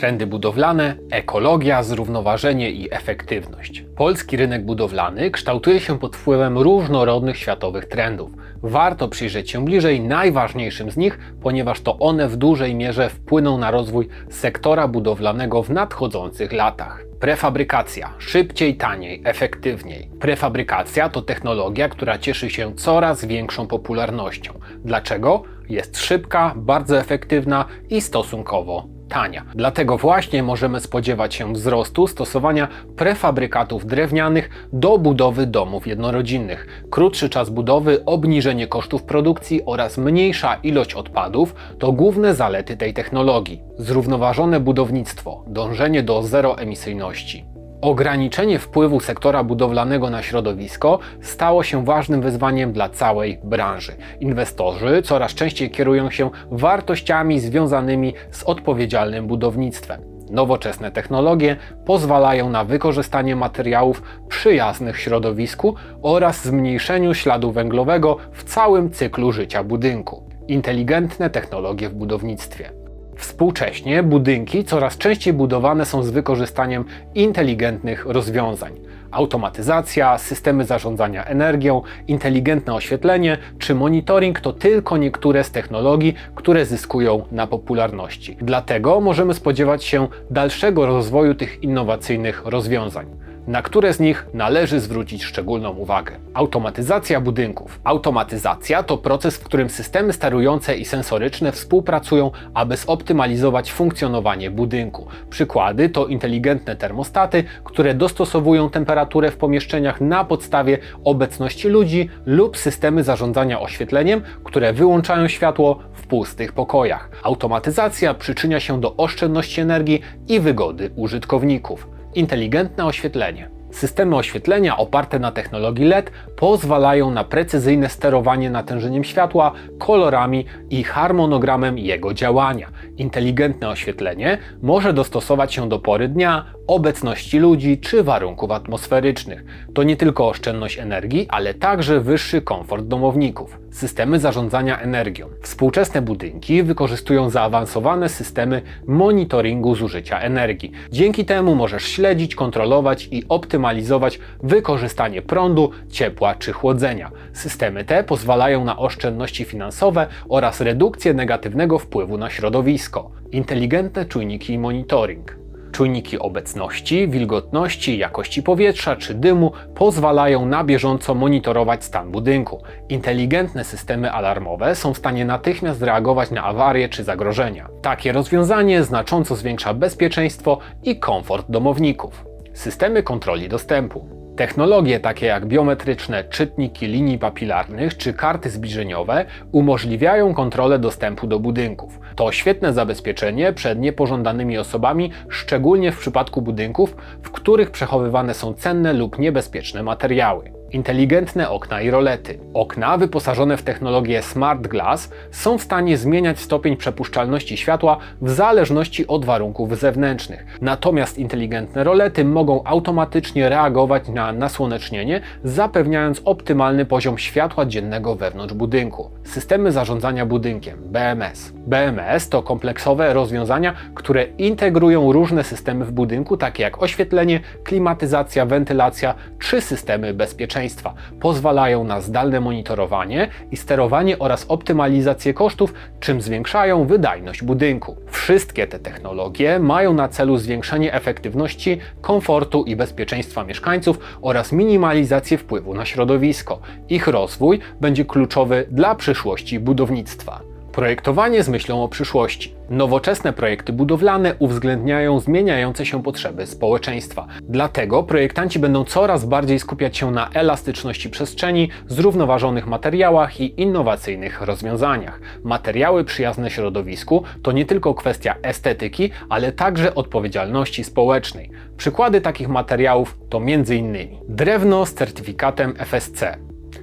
Trendy budowlane, ekologia, zrównoważenie i efektywność. Polski rynek budowlany kształtuje się pod wpływem różnorodnych światowych trendów. Warto przyjrzeć się bliżej najważniejszym z nich, ponieważ to one w dużej mierze wpłyną na rozwój sektora budowlanego w nadchodzących latach. Prefabrykacja szybciej, taniej, efektywniej. Prefabrykacja to technologia, która cieszy się coraz większą popularnością. Dlaczego? Jest szybka, bardzo efektywna i stosunkowo tania. Dlatego właśnie możemy spodziewać się wzrostu stosowania prefabrykatów drewnianych do budowy domów jednorodzinnych. Krótszy czas budowy, obniżenie kosztów produkcji oraz mniejsza ilość odpadów to główne zalety tej technologii. Zrównoważone budownictwo, dążenie do zeroemisyjności. Ograniczenie wpływu sektora budowlanego na środowisko stało się ważnym wyzwaniem dla całej branży. Inwestorzy coraz częściej kierują się wartościami związanymi z odpowiedzialnym budownictwem. Nowoczesne technologie pozwalają na wykorzystanie materiałów przyjaznych środowisku oraz zmniejszeniu śladu węglowego w całym cyklu życia budynku. Inteligentne technologie w budownictwie. Współcześnie budynki coraz częściej budowane są z wykorzystaniem inteligentnych rozwiązań. Automatyzacja, systemy zarządzania energią, inteligentne oświetlenie czy monitoring to tylko niektóre z technologii, które zyskują na popularności. Dlatego możemy spodziewać się dalszego rozwoju tych innowacyjnych rozwiązań na które z nich należy zwrócić szczególną uwagę. Automatyzacja budynków. Automatyzacja to proces, w którym systemy sterujące i sensoryczne współpracują, aby zoptymalizować funkcjonowanie budynku. Przykłady to inteligentne termostaty, które dostosowują temperaturę w pomieszczeniach na podstawie obecności ludzi lub systemy zarządzania oświetleniem, które wyłączają światło w pustych pokojach. Automatyzacja przyczynia się do oszczędności energii i wygody użytkowników. Inteligentne oświetlenie. Systemy oświetlenia oparte na technologii LED pozwalają na precyzyjne sterowanie natężeniem światła, kolorami i harmonogramem jego działania. Inteligentne oświetlenie może dostosować się do pory dnia, obecności ludzi czy warunków atmosferycznych. To nie tylko oszczędność energii, ale także wyższy komfort domowników. Systemy zarządzania energią. Współczesne budynki wykorzystują zaawansowane systemy monitoringu zużycia energii. Dzięki temu możesz śledzić, kontrolować i optymalizować wykorzystanie prądu, ciepła czy chłodzenia. Systemy te pozwalają na oszczędności finansowe oraz redukcję negatywnego wpływu na środowisko. Inteligentne czujniki i monitoring. Czujniki obecności, wilgotności, jakości powietrza czy dymu pozwalają na bieżąco monitorować stan budynku. Inteligentne systemy alarmowe są w stanie natychmiast reagować na awarie czy zagrożenia. Takie rozwiązanie znacząco zwiększa bezpieczeństwo i komfort domowników. Systemy kontroli dostępu. Technologie takie jak biometryczne czytniki linii papilarnych czy karty zbliżeniowe umożliwiają kontrolę dostępu do budynków. To świetne zabezpieczenie przed niepożądanymi osobami, szczególnie w przypadku budynków, w których przechowywane są cenne lub niebezpieczne materiały. Inteligentne okna i rolety. Okna wyposażone w technologię Smart Glass są w stanie zmieniać stopień przepuszczalności światła w zależności od warunków zewnętrznych. Natomiast inteligentne rolety mogą automatycznie reagować na nasłonecznienie, zapewniając optymalny poziom światła dziennego wewnątrz budynku. Systemy zarządzania budynkiem BMS. BMS to kompleksowe rozwiązania, które integrują różne systemy w budynku, takie jak oświetlenie, klimatyzacja, wentylacja czy systemy bezpieczeństwa bezpieczeństwa. Pozwalają na zdalne monitorowanie i sterowanie oraz optymalizację kosztów, czym zwiększają wydajność budynku. Wszystkie te technologie mają na celu zwiększenie efektywności, komfortu i bezpieczeństwa mieszkańców oraz minimalizację wpływu na środowisko. Ich rozwój będzie kluczowy dla przyszłości budownictwa. Projektowanie z myślą o przyszłości. Nowoczesne projekty budowlane uwzględniają zmieniające się potrzeby społeczeństwa. Dlatego projektanci będą coraz bardziej skupiać się na elastyczności przestrzeni, zrównoważonych materiałach i innowacyjnych rozwiązaniach. Materiały przyjazne środowisku to nie tylko kwestia estetyki, ale także odpowiedzialności społecznej. Przykłady takich materiałów to m.in. drewno z certyfikatem FSC,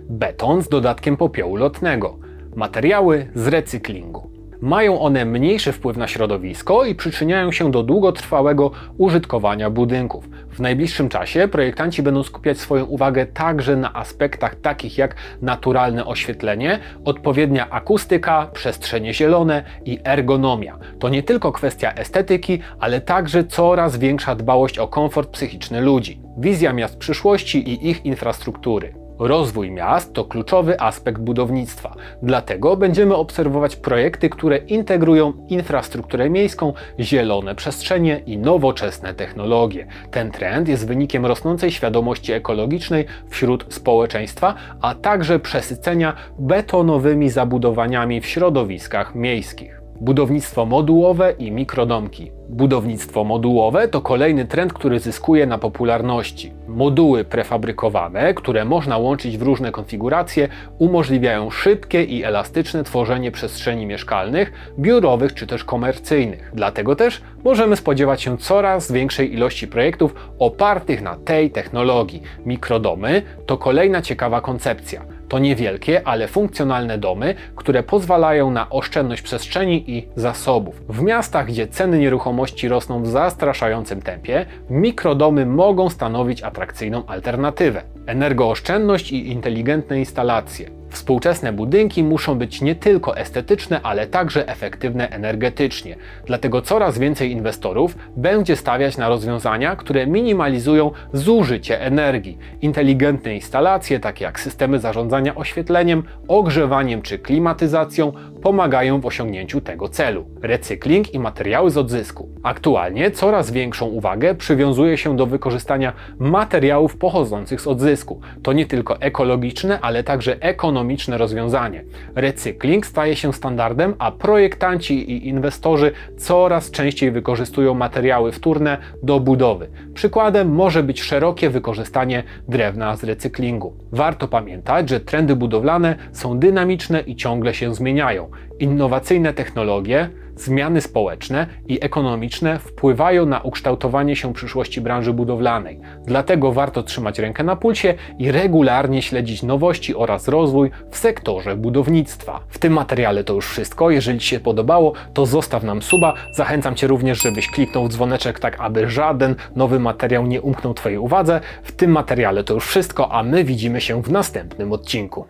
beton z dodatkiem popiołu lotnego, materiały z recyklingu, Mają one mniejszy wpływ na środowisko i przyczyniają się do długotrwałego użytkowania budynków. W najbliższym czasie projektanci będą skupiać swoją uwagę także na aspektach takich jak naturalne oświetlenie, odpowiednia akustyka, przestrzenie zielone i ergonomia. To nie tylko kwestia estetyki, ale także coraz większa dbałość o komfort psychiczny ludzi. Wizja miast przyszłości i ich infrastruktury. Rozwój miast to kluczowy aspekt budownictwa, dlatego będziemy obserwować projekty, które integrują infrastrukturę miejską, zielone przestrzenie i nowoczesne technologie. Ten trend jest wynikiem rosnącej świadomości ekologicznej wśród społeczeństwa, a także przesycenia betonowymi zabudowaniami w środowiskach miejskich. Budownictwo modułowe i mikrodomki. Budownictwo modułowe to kolejny trend, który zyskuje na popularności. Moduły prefabrykowane, które można łączyć w różne konfiguracje, umożliwiają szybkie i elastyczne tworzenie przestrzeni mieszkalnych, biurowych czy też komercyjnych. Dlatego też możemy spodziewać się coraz większej ilości projektów opartych na tej technologii. Mikrodomy to kolejna ciekawa koncepcja. To niewielkie, ale funkcjonalne domy, które pozwalają na oszczędność przestrzeni i zasobów. W miastach, gdzie ceny nieruchomości rosną w zastraszającym tempie, mikrodomy mogą stanowić atrakcyjną alternatywę. Energooszczędność i inteligentne instalacje. Współczesne budynki muszą być nie tylko estetyczne, ale także efektywne energetycznie. Dlatego coraz więcej inwestorów będzie stawiać na rozwiązania, które minimalizują zużycie energii. Inteligentne instalacje, takie jak systemy zarządzania oświetleniem, ogrzewaniem czy klimatyzacją, pomagają w osiągnięciu tego celu. Recykling i materiały z odzysku. Aktualnie coraz większą uwagę przywiązuje się do wykorzystania materiałów pochodzących z odzysku. To nie tylko ekologiczne, ale także ekonomiczne rozwiązanie. Recykling staje się standardem, a projektanci i inwestorzy coraz częściej wykorzystują materiały wtórne do budowy. Przykładem może być szerokie wykorzystanie drewna z recyklingu. Warto pamiętać, że trendy budowlane są dynamiczne i ciągle się zmieniają. Innowacyjne technologie, zmiany społeczne i ekonomiczne wpływają na ukształtowanie się przyszłości branży budowlanej. Dlatego warto trzymać rękę na pulsie i regularnie śledzić nowości oraz rozwój w sektorze budownictwa. W tym materiale to już wszystko. Jeżeli Ci się podobało, to zostaw nam suba. Zachęcam Cię również, żebyś kliknął w dzwoneczek, tak aby żaden nowy materiał nie umknął Twojej uwadze. W tym materiale to już wszystko, a my widzimy się w następnym odcinku.